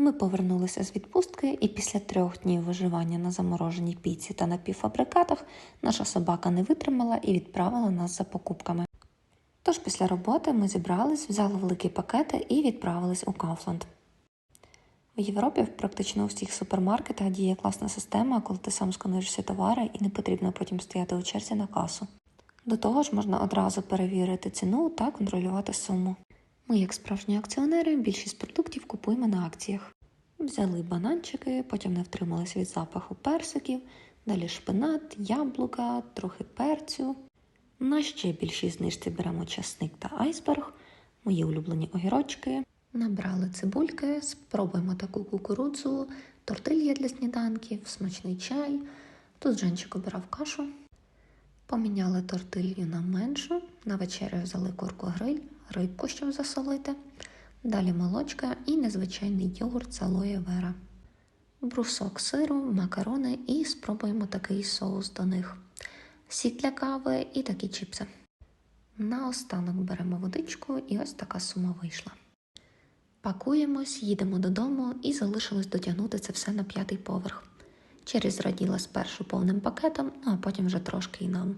Ми повернулися з відпустки, і після трьох днів виживання на замороженій піці та напівфабрикатах наша собака не витримала і відправила нас за покупками. Тож після роботи ми зібрались, взяли великі пакети і відправились у Кауфланд. В Європі практично у всіх супермаркетах діє класна система, коли ти сам скануєш товари і не потрібно потім стояти у черзі на касу. До того ж, можна одразу перевірити ціну та контролювати суму. Ми, як справжні акціонери, більшість продуктів купуємо на акціях. Взяли бананчики, потім не втрималися від запаху персиків, далі шпинат, яблука, трохи перцю. На ще більшій знижці беремо часник та айсберг, мої улюблені огірочки. Набрали цибульки, спробуємо таку кукурудзу, тортилья для сніданків, смачний чай. Тут Женчик обирав кашу. Поміняли тортилью на меншу, на вечерю взяли курку гриль, рибку, щоб засолити. Далі молочка і незвичайний йогурт з алоє вера. Брусок сиру, макарони і спробуємо такий соус до них. Сік для кави і такі чіпси. Наостанок беремо водичку і ось така сума вийшла. Пакуємось, їдемо додому і залишилось дотягнути це все на п'ятий поверх. Через раділа спершу повним пакетом, ну а потім вже трошки і нам.